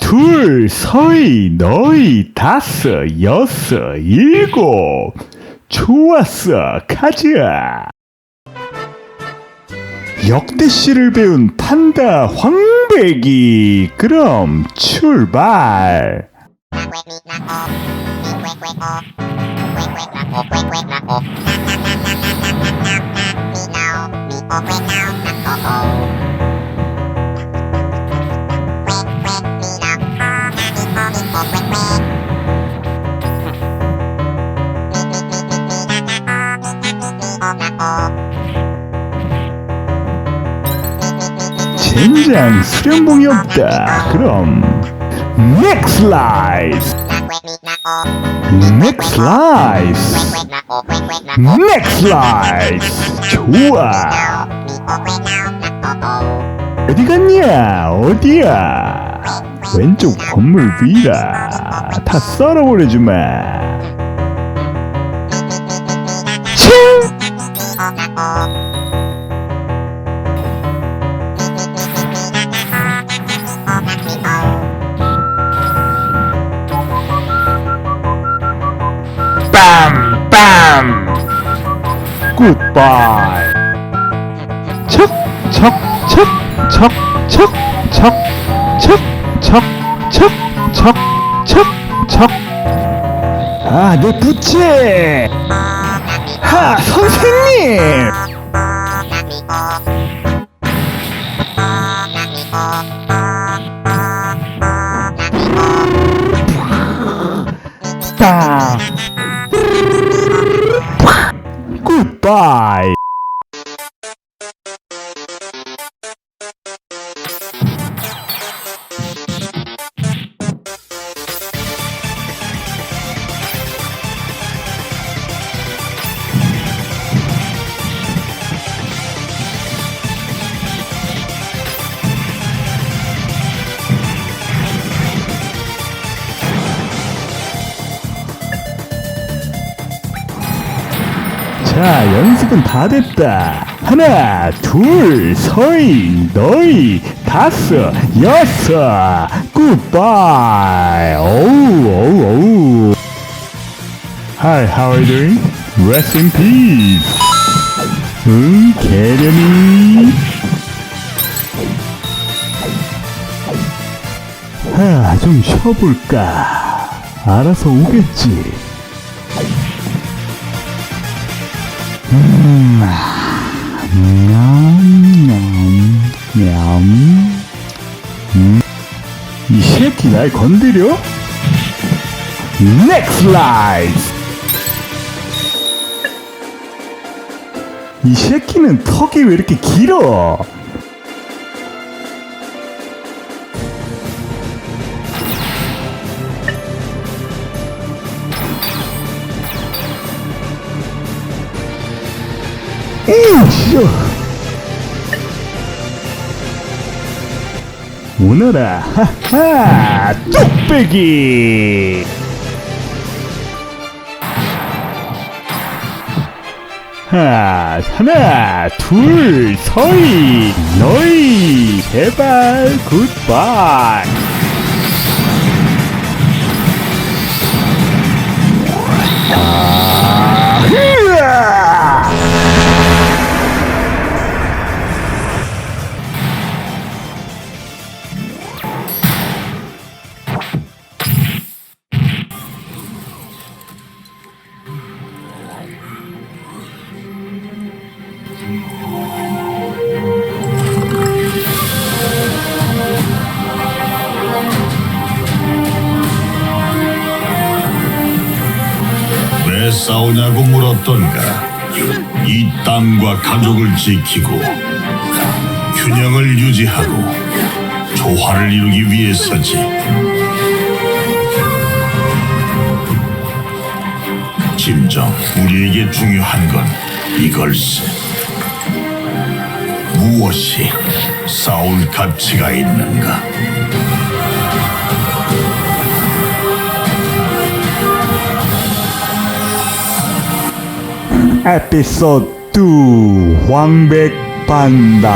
둘, 서희, 너희, 다섯, 여섯, 일곱. 좋았어, 가자. 역대 씨를 배운 판다 황배기. 그럼 출발. 젠장 수련봉이 없다. 그럼 넥스 라이스. 넥스 라이스. 넥스 라이스. 좋아. 어디 갔냐? 어디야? 왼쪽 건물 위라. 다 썰어버려주마. 칭! 굿바이. 척! 척! 척! 척! 척! 척! 척! 척! 척! 척! 척! 척! 아, 내 부채! 하, 선생님! 딱! Bye. 자, 연습은 다 됐다. 하나, 둘, 서희, 너희, 다섯, 여섯, 굿바이. 오우, 오우, 오우. Hi, how are you doing? Rest in peace. 응, 개련이. 하, 좀 쉬어볼까. 알아서 오겠지. 음. 음, 이 새끼 날 건드려? 넥스 라이스! 이 새끼는 턱이 왜 이렇게 길어? 오너라 하하 뚝배기. 하 하나 둘 서희 너희 제발 굿바이 왜 싸우냐고 물었던가. 이 땅과 가족을 지키고 균형을 유지하고 조화를 이루기 위해서지. 진정 우리에게 중요한 건 이걸세. 무엇이 싸울 가치가 있는가? 에피소드 2 황백반다